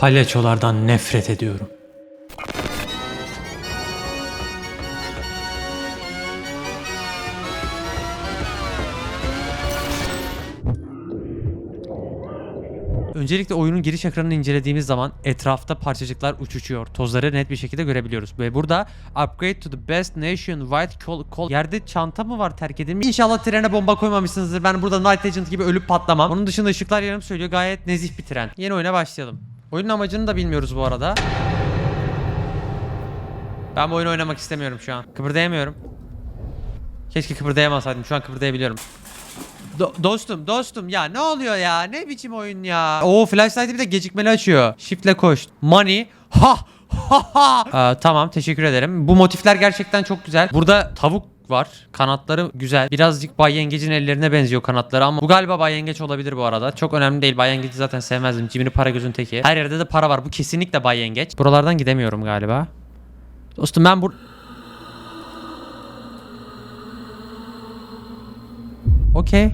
Palyaçolardan nefret ediyorum. Öncelikle oyunun giriş ekranını incelediğimiz zaman etrafta parçacıklar uçuşuyor. Tozları net bir şekilde görebiliyoruz. Ve burada upgrade to the best nation white call, call. Yerde çanta mı var terk edilmiş? İnşallah trene bomba koymamışsınızdır. Ben burada Night Agent gibi ölüp patlamam. Onun dışında ışıklar yarım söylüyor. Gayet nezih bir tren. Yeni oyuna başlayalım. Oyunun amacını da bilmiyoruz bu arada. Ben bu oyunu oynamak istemiyorum şu an. Kıpırdayamıyorum. Keşke kıpırdayamasaydım. Şu an kıpırdayabiliyorum. Do- dostum dostum ya ne oluyor ya ne biçim oyun ya. Oo flashlight'ı bir de gecikmeli açıyor. Shift'le koş. Money. Ha ha ha. Aa, tamam teşekkür ederim. Bu motifler gerçekten çok güzel. Burada tavuk var. Kanatları güzel. Birazcık Bay Yengeç'in ellerine benziyor kanatları ama bu galiba Bay Yengeç olabilir bu arada. Çok önemli değil. Bay Yengeç'i zaten sevmezdim. Cimri para gözün teki. Her yerde de para var. Bu kesinlikle Bay Yengeç. Buralardan gidemiyorum galiba. Dostum ben bur... Okey.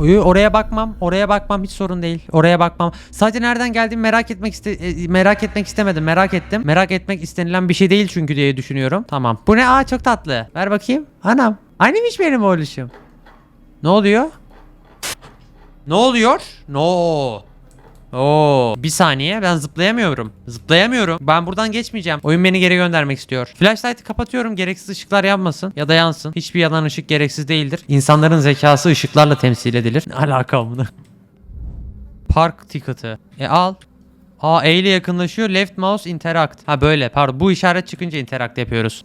Oraya bakmam. Oraya bakmam hiç sorun değil. Oraya bakmam. Sadece nereden geldiğimi merak etmek iste e, merak etmek istemedim. Merak ettim. Merak etmek istenilen bir şey değil çünkü diye düşünüyorum. Tamam. Bu ne? Aa çok tatlı. Ver bakayım. Anam. Aynıymış benim oğluşum. Ne oluyor? Ne oluyor? No. Oo, bir saniye ben zıplayamıyorum. Zıplayamıyorum. Ben buradan geçmeyeceğim. Oyun beni geri göndermek istiyor. Flashlight'ı kapatıyorum. Gereksiz ışıklar yanmasın ya da yansın. Hiçbir yanan ışık gereksiz değildir. İnsanların zekası ışıklarla temsil edilir. Ne alaka bunu? Park ticket'ı. E al. Aa E ile yakınlaşıyor. Left mouse interact. Ha böyle pardon. Bu işaret çıkınca interact yapıyoruz.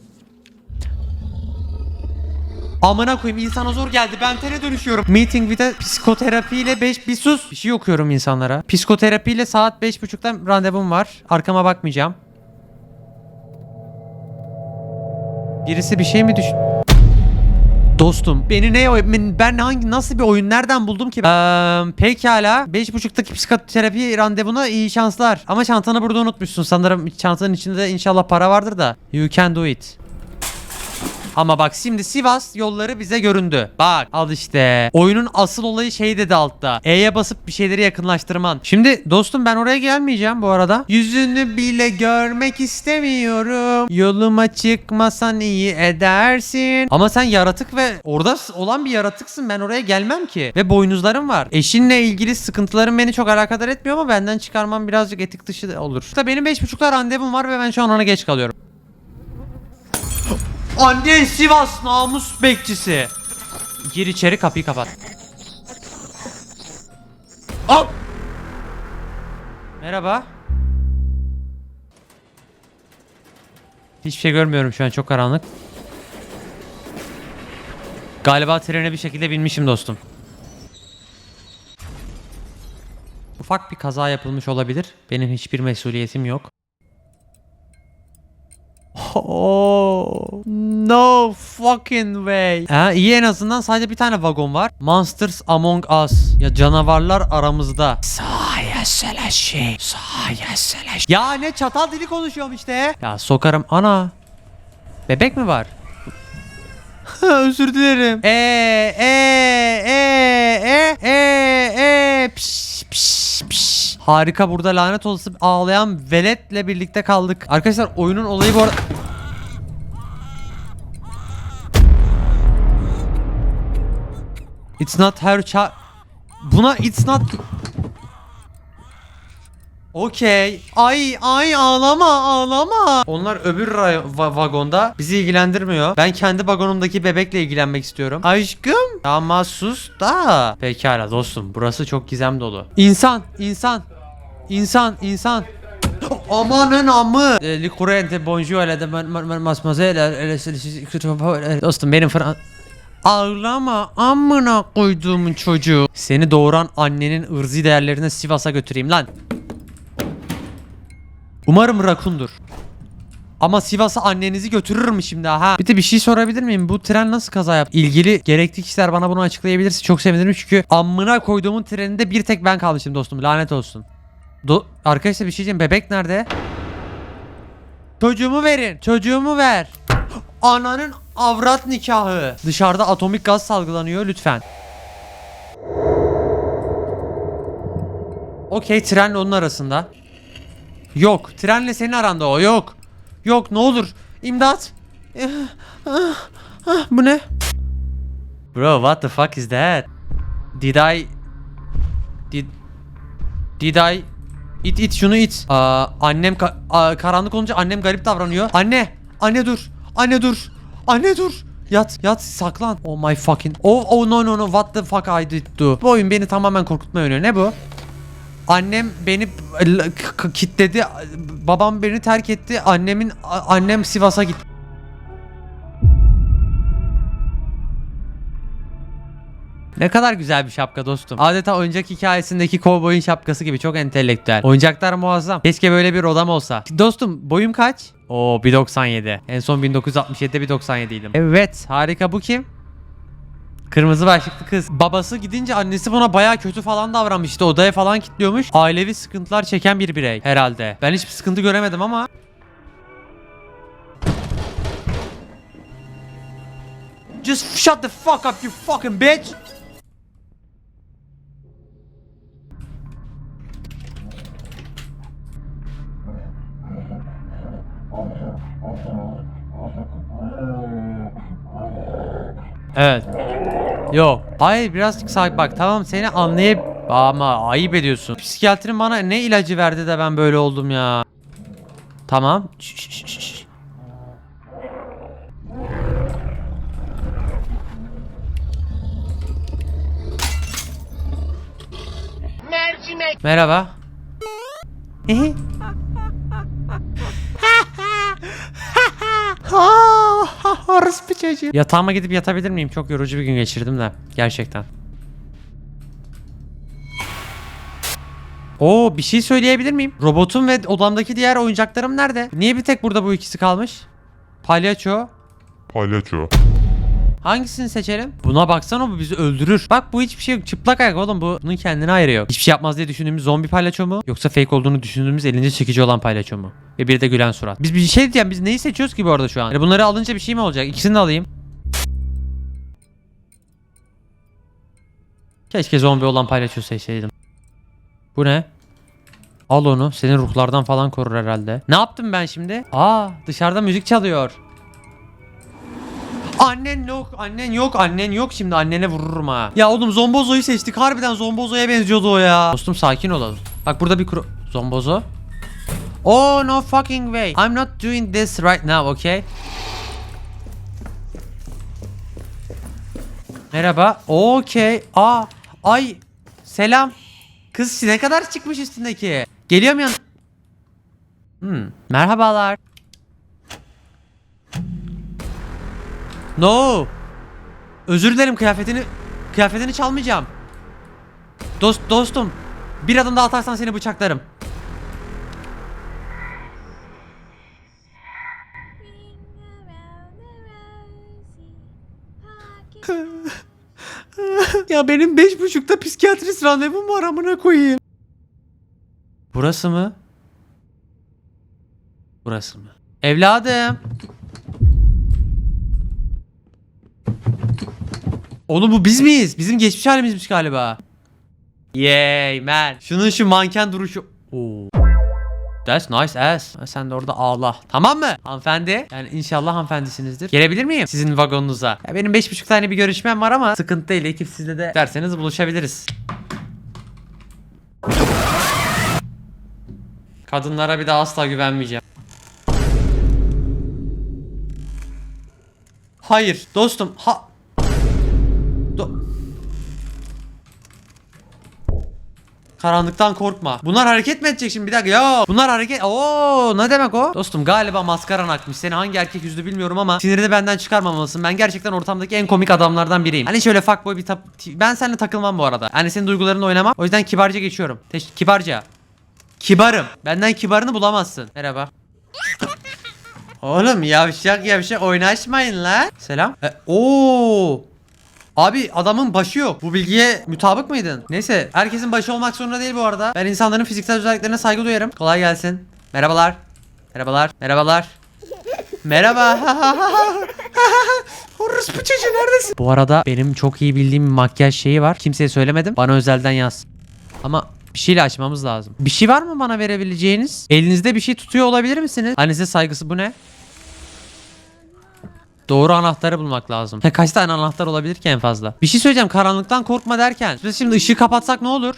Amına koyayım insana zor geldi. Ben tere dönüşüyorum. Meeting with a psikoterapi ile 5 bir sus. Bir şey okuyorum insanlara. Psikoterapi ile saat 5.30'da randevum var. Arkama bakmayacağım. Birisi bir şey mi düş... Dostum beni ne ben hangi nasıl bir oyun nereden buldum ki? Eee pekala 5.30'daki psikoterapi randevuna iyi şanslar. Ama çantanı burada unutmuşsun. Sanırım çantanın içinde inşallah para vardır da. You can do it. Ama bak şimdi Sivas yolları bize göründü. Bak al işte. Oyunun asıl olayı şey dedi altta. E'ye basıp bir şeyleri yakınlaştırman. Şimdi dostum ben oraya gelmeyeceğim bu arada. Yüzünü bile görmek istemiyorum. Yoluma çıkmasan iyi edersin. Ama sen yaratık ve orada olan bir yaratıksın. Ben oraya gelmem ki. Ve boynuzlarım var. Eşinle ilgili sıkıntılarım beni çok alakadar etmiyor ama benden çıkarmam birazcık etik dışı da olur. İşte benim 5.30'da randevum var ve ben şu an ona geç kalıyorum. Annen Sivas namus bekçisi. Gir içeri kapıyı kapat. Al. Merhaba. Hiçbir şey görmüyorum şu an çok karanlık. Galiba trene bir şekilde binmişim dostum. Ufak bir kaza yapılmış olabilir. Benim hiçbir mesuliyetim yok. Oh, no fucking way. Ha, iyi en azından sadece bir tane vagon var. Monsters Among Us. Ya canavarlar aramızda. Sayeseleşi. Sayeseleşi. Ya ne çatal dili konuşuyorum işte. Ya sokarım. Ana. Bebek mi var? Özür dilerim. E e e e e e piş piş piş. Harika burada lanet olası ağlayan veletle birlikte kaldık. Arkadaşlar oyunun olayı bu arada... It's not her child. Buna it's not... Okey. Ay ay ağlama ağlama. Onlar öbür va- vagonda bizi ilgilendirmiyor. Ben kendi vagonumdaki bebekle ilgilenmek istiyorum. Aşkım. Ama sus da. Pekala dostum burası çok gizem dolu. İnsan insan. İnsan insan. Amanın amı. E, Likurente bonjour elle de mademoiselle elle Dostum benim Fran... Ağlama amına koyduğumun çocuğu. Seni doğuran annenin ırzi değerlerine Sivas'a götüreyim lan. Umarım rakundur. Ama Sivas'a annenizi götürürüm şimdi ha. Bir de bir şey sorabilir miyim? Bu tren nasıl kaza yaptı? İlgili gerekli kişiler bana bunu açıklayabilirse çok sevinirim çünkü amına koyduğumun treninde bir tek ben kalmışım dostum. Lanet olsun. Do Arkadaşlar bir şey diyeceğim. Bebek nerede? Çocuğumu verin. Çocuğumu ver. Ananın avrat nikahı. Dışarıda atomik gaz salgılanıyor lütfen. Okey trenle onun arasında. Yok. Trenle senin aranda o. Yok. Yok ne olur. İmdat. Bu ne? Bro what the fuck is that? Did I... Did... Did I... İt it şunu it. Aa, annem ka- aa, karanlık olunca annem garip davranıyor. Anne! Anne dur! Anne dur! Anne dur! Yat yat saklan. Oh my fucking. Oh oh no no no what the fuck I did do. Bu oyun beni tamamen korkutmaya oynuyor. Ne bu? Annem beni kitledi. Babam beni terk etti. Annemin annem Sivas'a gitti. Ne kadar güzel bir şapka dostum. Adeta oyuncak hikayesindeki kovboyun şapkası gibi çok entelektüel. Oyuncaklar muazzam. Keşke böyle bir odam olsa. Dostum boyum kaç? Oo 1.97. En son 1967'de 1.97 idim. Evet harika bu kim? Kırmızı başlıklı kız. Babası gidince annesi buna baya kötü falan davranmıştı. Odaya falan kilitliyormuş. Ailevi sıkıntılar çeken bir birey herhalde. Ben hiçbir sıkıntı göremedim ama. Just shut the fuck up you fucking bitch. Evet. Yok. Hayır birazcık sakin bak tamam seni anlayıp ama ayıp ediyorsun. Psikiyatrin bana ne ilacı verdi de ben böyle oldum ya. Tamam. Şş, şş, şş, şş. Mercimek. Merhaba. Orospu çocuğu. Yatağıma gidip yatabilir miyim? Çok yorucu bir gün geçirdim de. Gerçekten. Oo bir şey söyleyebilir miyim? Robotum ve odamdaki diğer oyuncaklarım nerede? Niye bir tek burada bu ikisi kalmış? Palyaço. Palyaço. Hangisini seçelim? Buna baksana bu bizi öldürür. Bak bu hiçbir şey yok. Çıplak ayak oğlum bu. Bunun kendine ayrı yok. Hiçbir şey yapmaz diye düşündüğümüz zombi palyaço mu? Yoksa fake olduğunu düşündüğümüz elinde çekici olan palyaço mu? Ve bir de gülen surat. Biz bir şey diyeceğim. Biz neyi seçiyoruz ki bu arada şu an? Yani bunları alınca bir şey mi olacak? İkisini de alayım. Keşke zombi olan palyaço seçseydim. Bu ne? Al onu. Seni ruhlardan falan korur herhalde. Ne yaptım ben şimdi? Aa dışarıda müzik çalıyor. Annen yok, annen yok, annen yok şimdi annene vururum ha. Ya oğlum Zombozo'yu seçtik. Harbiden Zombozo'ya benziyordu o ya. Dostum sakin olalım. Bak burada bir kuru... Zombozo. Oh no fucking way. I'm not doing this right now, okay? Merhaba. Okay. Aa. Ay. Selam. Kız ne kadar çıkmış üstündeki? Geliyor mu yan... Hmm. Merhabalar. No. Özür dilerim kıyafetini kıyafetini çalmayacağım. Dost dostum. Bir adım daha atarsan seni bıçaklarım. ya benim beş buçukta psikiyatrist randevum var amına koyayım. Burası mı? Burası mı? Evladım. Oğlum bu biz miyiz? Bizim geçmiş halimizmiş galiba. Yay man. Şunun şu manken duruşu. Oo. That's nice ass. Sen de orada ağla. Tamam mı? Hanımefendi. Yani inşallah hanımefendisinizdir. Gelebilir miyim sizin vagonunuza? Ya benim 5,5 tane bir görüşmem var ama sıkıntı değil. Ekip sizle de derseniz buluşabiliriz. Kadınlara bir daha asla güvenmeyeceğim. Hayır dostum. Ha Karanlıktan korkma. Bunlar hareket mi edecek şimdi? Bir dakika. Ya bunlar hareket. Oo ne demek o? Dostum galiba maskaran akmış. Seni hangi erkek yüzlü bilmiyorum ama sinirini benden çıkarmamalısın. Ben gerçekten ortamdaki en komik adamlardan biriyim. Hani şöyle fuckboy bir tap... Ben seninle takılmam bu arada. Hani senin duygularınla oynamam. O yüzden kibarca geçiyorum. Teş- kibarca. Kibarım. Benden kibarını bulamazsın. Merhaba. Oğlum yavşak yavşak oynaşmayın lan. Selam. E, oo. Abi adamın başı yok. Bu bilgiye mutabık mıydın? Neyse herkesin başı olmak zorunda değil bu arada. Ben insanların fiziksel özelliklerine saygı duyarım. Kolay gelsin. Merhabalar. Merhabalar. Merhabalar. Merhaba. Orospu çocuğu neredesin? Bu arada benim çok iyi bildiğim bir makyaj şeyi var. Kimseye söylemedim. Bana özelden yaz. Ama Bir şeyle açmamız lazım. Bir şey var mı bana verebileceğiniz? Elinizde bir şey tutuyor olabilir misiniz? Hani size saygısı bu ne? Doğru anahtarı bulmak lazım. Ya kaç tane anahtar olabilir ki en fazla? Bir şey söyleyeceğim karanlıktan korkma derken. Biz şimdi ışığı kapatsak ne olur?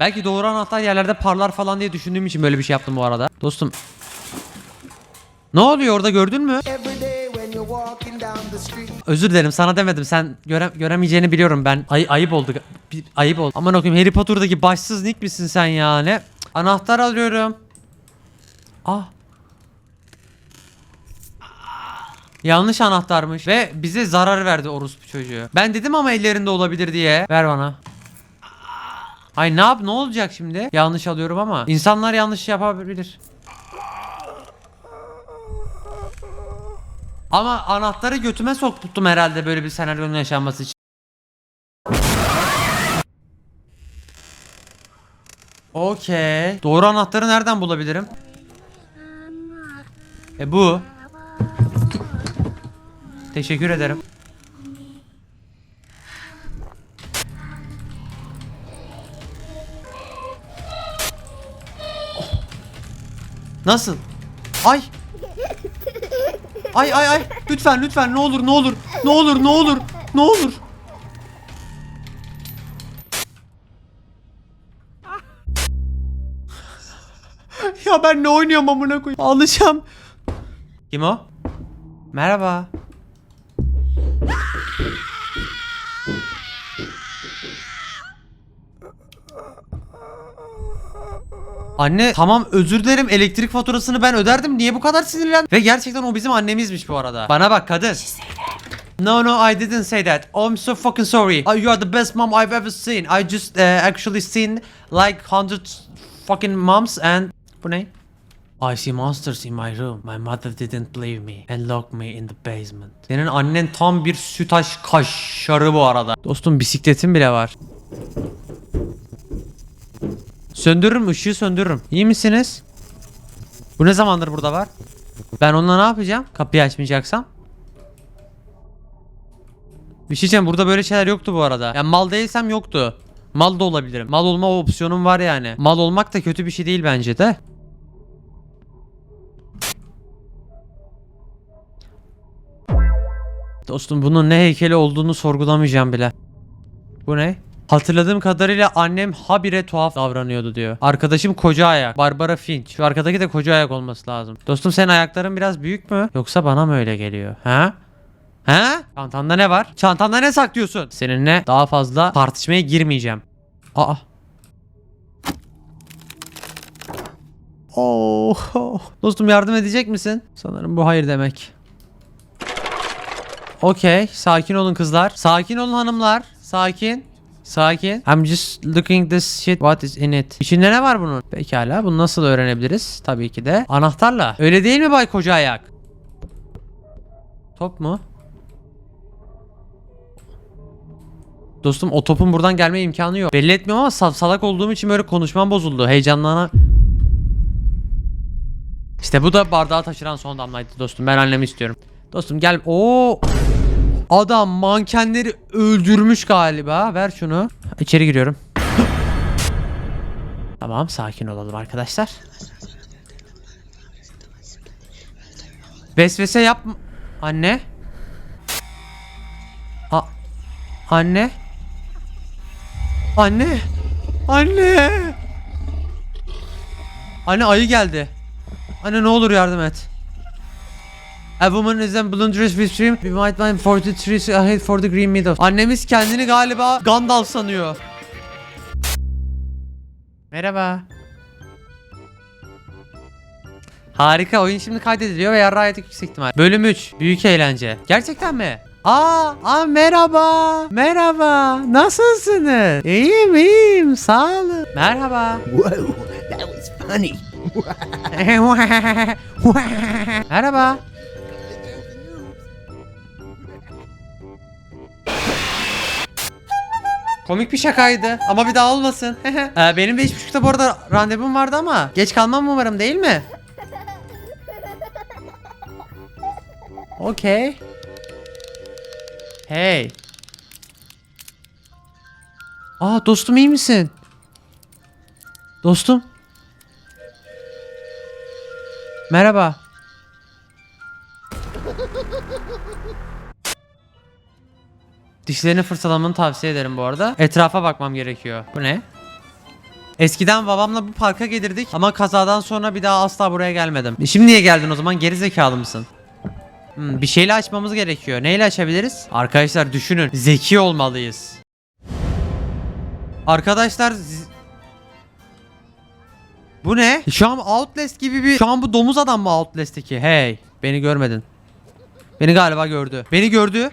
Belki doğru anahtar yerlerde parlar falan diye düşündüğüm için böyle bir şey yaptım bu arada. Dostum. Ne oluyor orada gördün mü? Özür dilerim sana demedim. Sen göre, göremeyeceğini biliyorum ben. Ay, ayıp oldu. Ayıp oldu. Aman okuyayım Harry Potter'daki başsız Nick misin sen yani? Cık, Anahtar alıyorum. Ah. Yanlış anahtarmış ve bize zarar verdi orospu çocuğu. Ben dedim ama ellerinde olabilir diye. Ver bana. Ay ne yap ne olacak şimdi? Yanlış alıyorum ama insanlar yanlış yapabilir. Ama anahtarı götüme soktum herhalde böyle bir senaryonun yaşanması için. Okey. Doğru anahtarı nereden bulabilirim? E bu. Teşekkür ederim. Nasıl? Ay. Ay ay ay. Lütfen lütfen ne olur ne olur. Ne olur ne olur. Ne olur. ya ben ne oynuyorum amına koyayım. Alacağım. Kim o? Merhaba. Anne tamam özür dilerim elektrik faturasını ben öderdim. Niye bu kadar sinirlen? Ve gerçekten o bizim annemizmiş bu arada. Bana bak kadın. No no I didn't say that. I'm so fucking sorry. You are the best mom I've ever seen. I just uh, actually seen like hundreds fucking moms and bu ne? I see monsters in my room. My mother didn't believe me and locked me in the basement. Senin annen tam bir sütaş kaşarı bu arada. Dostum bisikletin bile var. Söndürürüm ışığı söndürürüm. İyi misiniz? Bu ne zamandır burada var? Ben onunla ne yapacağım? Kapıyı açmayacaksam. Bir şey burada böyle şeyler yoktu bu arada. Yani mal değilsem yoktu. Mal da olabilirim. Mal olma opsiyonum var yani. Mal olmak da kötü bir şey değil bence de. Dostum bunun ne heykeli olduğunu sorgulamayacağım bile. Bu ne? Hatırladığım kadarıyla annem habire tuhaf davranıyordu diyor. Arkadaşım koca ayak. Barbara Finch. Şu arkadaki de koca ayak olması lazım. Dostum senin ayakların biraz büyük mü? Yoksa bana mı öyle geliyor? Ha? Ha? Çantanda ne var? Çantanda ne saklıyorsun? Seninle daha fazla tartışmaya girmeyeceğim. Aa. Oh, oh. Dostum yardım edecek misin? Sanırım bu hayır demek. Okey. Sakin olun kızlar. Sakin olun hanımlar. Sakin. Sakin. I'm just looking this shit. What is in it? İçinde ne var bunun? Pekala. Bunu nasıl öğrenebiliriz? Tabii ki de anahtarla. Öyle değil mi Bay Koca Ayak? Top mu? Dostum o topun buradan gelme imkanı yok. Belli etmiyorum ama sal- salak olduğum için böyle konuşmam bozuldu. Heyecanlana... İşte bu da bardağı taşıran son damlaydı dostum. Ben annemi istiyorum. Dostum gel. Oo. Adam mankenleri öldürmüş galiba. Ver şunu. İçeri giriyorum. tamam sakin olalım arkadaşlar. Vesvese yap anne. A anne. Anne. Anne. Anne ayı geldi. Anne ne olur yardım et. A woman is blunders with stream. We might find 43 ahead for the green meadows. Annemiz kendini galiba Gandalf sanıyor. Merhaba. Harika oyun şimdi kaydediliyor ve yarrağı yedik yüksek ihtimal. Bölüm 3. Büyük eğlence. Gerçekten mi? Aa, aa merhaba. Merhaba. Nasılsınız? İyiyim iyiyim. Sağ olun. Merhaba. Whoa, that was funny. Merhaba. Komik bir şakaydı ama bir daha olmasın. Ee, benim 5.30'da bu arada randevum vardı ama geç kalmam umarım değil mi? Okey. Hey. Aa dostum iyi misin? Dostum. Merhaba. Dişlerini fırçalamanı tavsiye ederim bu arada. Etrafa bakmam gerekiyor. Bu ne? Eskiden babamla bu parka gelirdik ama kazadan sonra bir daha asla buraya gelmedim. Şimdi niye geldin o zaman? Geri zekalı mısın? Hmm, bir şeyle açmamız gerekiyor. Neyle açabiliriz? Arkadaşlar düşünün. Zeki olmalıyız. Arkadaşlar Bu ne? Şu an Outlast gibi bir... Şu an bu domuz adam mı Outlast'teki? Hey. Beni görmedin. Beni galiba gördü. Beni gördü.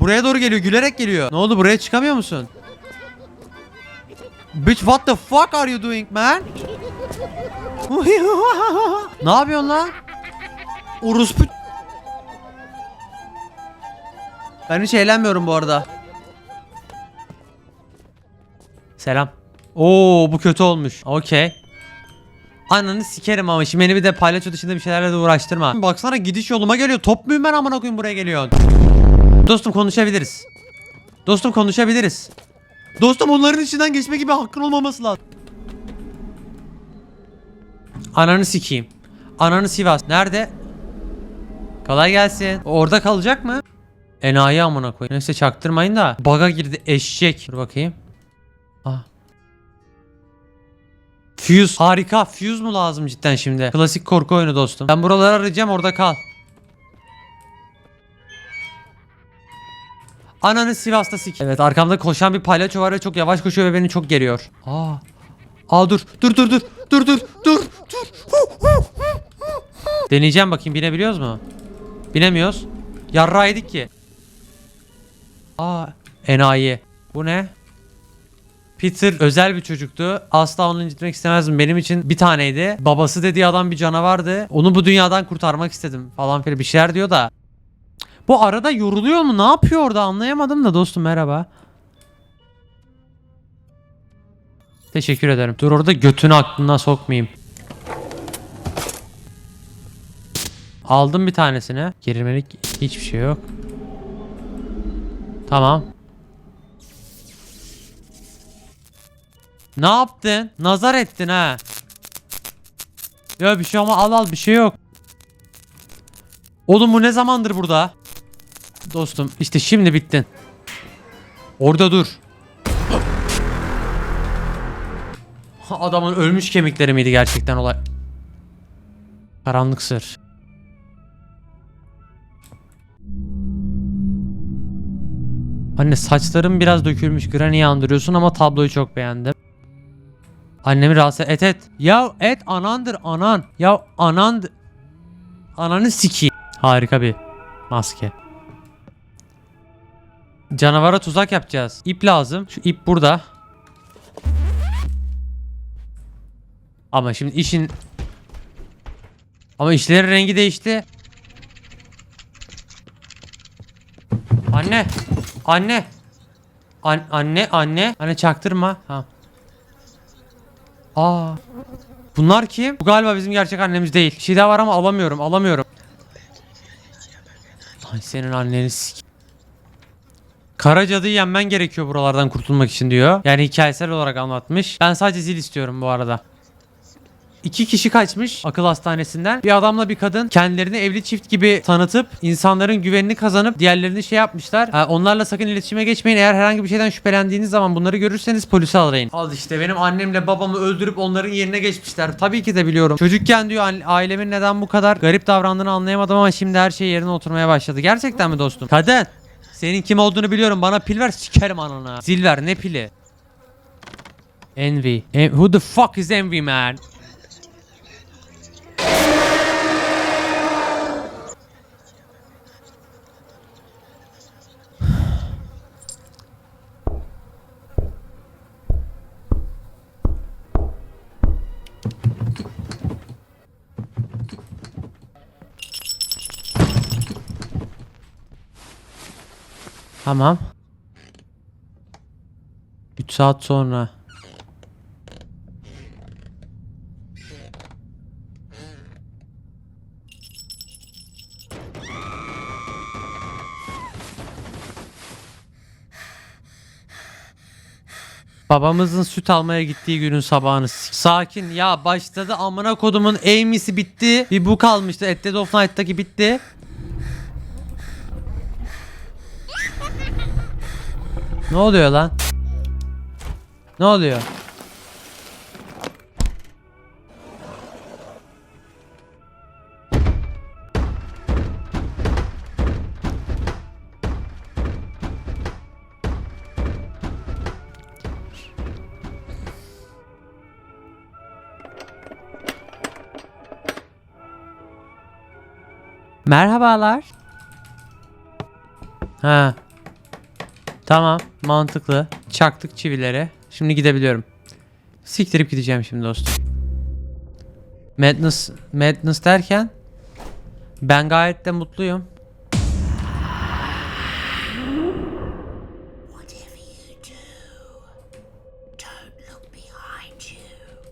Buraya doğru geliyor. Gülerek geliyor. Ne oldu? Buraya çıkamıyor musun? Bitch what the fuck are you doing man? ne yapıyorsun lan? Orospu Ben hiç eğlenmiyorum bu arada. Selam. Oo bu kötü olmuş. Okey. Ananı sikerim ama şimdi beni bir de palyaço dışında bir şeylerle de uğraştırma. Baksana gidiş yoluma geliyor. Top muyum ben amına koyayım buraya geliyorsun. Dostum konuşabiliriz. Dostum konuşabiliriz. Dostum onların içinden geçme gibi hakkın olmaması lazım. Ananı sikeyim. Ananı Sivas. Nerede? Kolay gelsin. Orada kalacak mı? Enayi amına koyayım. Neyse çaktırmayın da. Baga girdi eşek. Dur bakayım. Ah. Fuse. Harika. Fuse mu lazım cidden şimdi? Klasik korku oyunu dostum. Ben buraları arayacağım orada kal. Ananı Sivas'ta sik. Evet arkamda koşan bir palyaço var ve çok yavaş koşuyor ve beni çok geriyor. Aa. Aa dur. Dur dur dur. Dur dur. Dur. Dur. Deneyeceğim bakayım binebiliyoruz mu? Binemiyoruz. Yarra yedik ki. Aa enayi. Bu ne? Peter özel bir çocuktu. Asla onu incitmek istemezdim. Benim için bir taneydi. Babası dediği adam bir canavardı. Onu bu dünyadan kurtarmak istedim falan filan bir şeyler diyor da. Bu arada yoruluyor mu? Ne yapıyor orada anlayamadım da dostum merhaba. Teşekkür ederim. Dur orada götünü aklına sokmayayım. Aldım bir tanesini. Gerilmelik hiçbir şey yok. Tamam. Ne yaptın? Nazar ettin ha. Ya bir şey ama al al bir şey yok. Oğlum bu ne zamandır burada? Dostum işte şimdi bittin. Orada dur. Adamın ölmüş kemikleri miydi gerçekten olay? Karanlık sır. Anne saçlarım biraz dökülmüş Granny'i andırıyorsun ama tabloyu çok beğendim. Annemi rahatsız et et. Ya et anandır anan. Ya anan Ananı siki. Harika bir maske. Canavara tuzak yapacağız. İp lazım. Şu ip burada. Ama şimdi işin ama işlerin rengi değişti. Anne. Anne. An anne anne. Anne çaktırma. Ha. Aa. Bunlar kim? Bu galiba bizim gerçek annemiz değil. Bir şey daha var ama alamıyorum. Alamıyorum. Ay senin anneni sik. Kara cadıyı yenmen gerekiyor buralardan kurtulmak için diyor. Yani hikayesel olarak anlatmış. Ben sadece zil istiyorum bu arada. İki kişi kaçmış akıl hastanesinden. Bir adamla bir kadın kendilerini evli çift gibi tanıtıp insanların güvenini kazanıp diğerlerini şey yapmışlar. Ha, onlarla sakın iletişime geçmeyin. Eğer herhangi bir şeyden şüphelendiğiniz zaman bunları görürseniz polise arayın. Al işte benim annemle babamı öldürüp onların yerine geçmişler. Tabii ki de biliyorum. Çocukken diyor "aile- ailemin neden bu kadar garip davrandığını anlayamadım ama şimdi her şey yerine oturmaya başladı. Gerçekten mi dostum? Kadın. Senin kim olduğunu biliyorum. Bana pil ver sikerim anana. Zil ver ne pili? Envy. En- Who the fuck is Envy man? Tamam. 3 saat sonra. Babamızın süt almaya gittiği günün sabahını Sakin ya başladı amına kodumun Amy'si bitti. Bir bu kalmıştı. At Dead of Night'taki bitti. Ne oluyor lan? Ne oluyor? Merhabalar. Ha. Tamam, mantıklı. Çaktık çivileri. Şimdi gidebiliyorum. Siktirip gideceğim şimdi dostum. Madness, Madness derken ben gayet de mutluyum.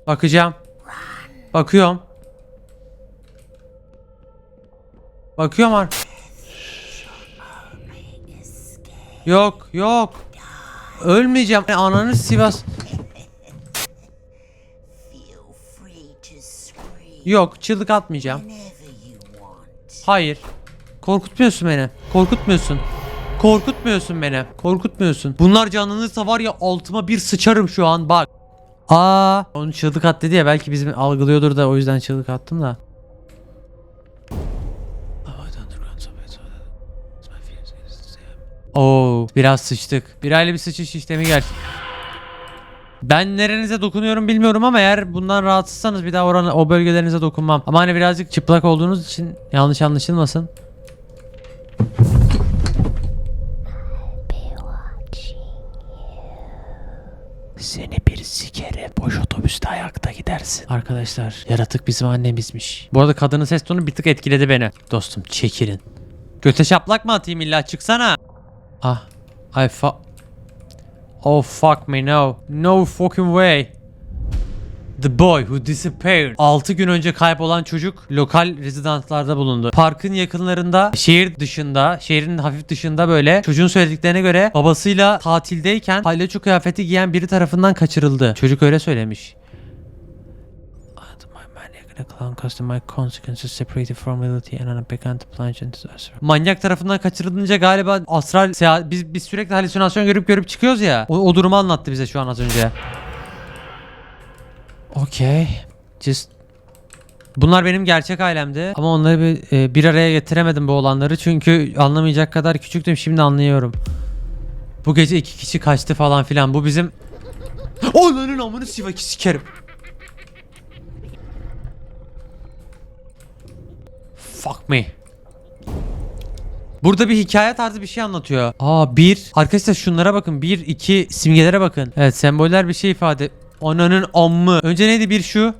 Bakacağım. Bakıyorum. Bakıyorum ar. Yok, yok. Ölmeyeceğim. E, Ananı Sivas. Yok, çığlık atmayacağım. Hayır. Korkutmuyorsun beni. Korkutmuyorsun. Korkutmuyorsun beni. Korkutmuyorsun. Bunlar canlanırsa var ya altıma bir sıçarım şu an bak. Aa, onu çığlık at dedi ya belki bizim algılıyordur da o yüzden çığlık attım da. Oo, biraz sıçtık. Bir aile bir sıçış işlemi gel. Ben nerenize dokunuyorum bilmiyorum ama eğer bundan rahatsızsanız bir daha oranı, o bölgelerinize dokunmam. Ama hani birazcık çıplak olduğunuz için yanlış anlaşılmasın. Seni bir sikerim. Boş otobüste ayakta gidersin. Arkadaşlar yaratık bizim annemizmiş. Bu arada kadının ses tonu bir tık etkiledi beni. Dostum çekilin. Göte şaplak mı atayım illa çıksana. Ah. I fa... Oh fuck me no. No fucking way. The boy who disappeared. 6 gün önce kaybolan çocuk lokal rezidantlarda bulundu. Parkın yakınlarında şehir dışında, şehrin hafif dışında böyle çocuğun söylediklerine göre babasıyla tatildeyken palyaço kıyafeti giyen biri tarafından kaçırıldı. Çocuk öyle söylemiş. Clown caused my consequences separated from reality and I began to plunge into astral. Manyak tarafından kaçırılınca galiba astral seyahat biz biz sürekli halüsinasyon görüp görüp çıkıyoruz ya. O, o durumu anlattı bize şu an az önce. Okay. Just Bunlar benim gerçek ailemdi ama onları bir, e, bir araya getiremedim bu olanları çünkü anlamayacak kadar küçüktüm şimdi anlıyorum. Bu gece iki kişi kaçtı falan filan bu bizim Onların amını sivaki sikerim. Fuck me. Burada bir hikaye tarzı bir şey anlatıyor. Aa bir. Arkadaşlar şunlara bakın. Bir, iki simgelere bakın. Evet semboller bir şey ifade. Ananın ammı. Önce neydi bir şu?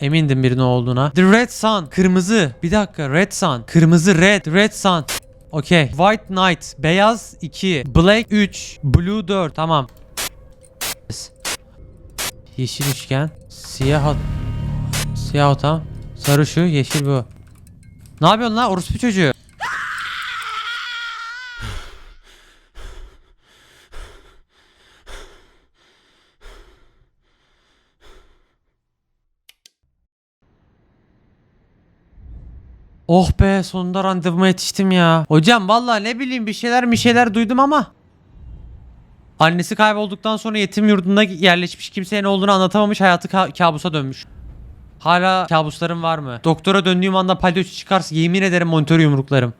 Emindim birinin olduğuna. The Red Sun. Kırmızı. Bir dakika. Red Sun. Kırmızı red. Red Sun. Okey. White Knight. Beyaz 2. Black 3. Blue 4. Tamam. Yeşil üçgen. Siyah. Siyah ota. Sarı şu. Yeşil bu. Ne yapıyorsun lan orospu çocuğu? Oh be sonunda randevuma yetiştim ya. Hocam vallahi ne bileyim bir şeyler bir şeyler duydum ama. Annesi kaybolduktan sonra yetim yurdunda yerleşmiş kimseye ne olduğunu anlatamamış hayatı ka- kabusa dönmüş. Hala kabuslarım var mı? Doktora döndüğüm anda palyaço çıkarsa yemin ederim monitörü yumruklarım.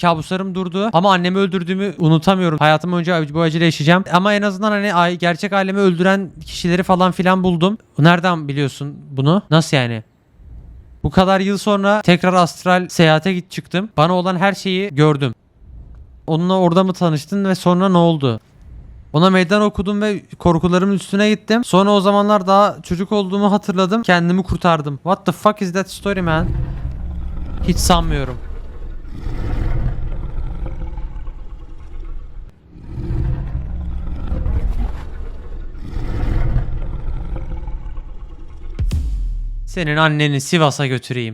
Kabuslarım durdu ama annemi öldürdüğümü unutamıyorum. Hayatım boyunca bu acıyla yaşayacağım. Ama en azından hani gerçek ailemi öldüren kişileri falan filan buldum. Nereden biliyorsun bunu? Nasıl yani? Bu kadar yıl sonra tekrar astral seyahate git çıktım. Bana olan her şeyi gördüm. Onunla orada mı tanıştın ve sonra ne oldu? Ona meydan okudum ve korkularımın üstüne gittim. Sonra o zamanlar daha çocuk olduğumu hatırladım. Kendimi kurtardım. What the fuck is that story man? Hiç sanmıyorum. Senin anneni Sivas'a götüreyim.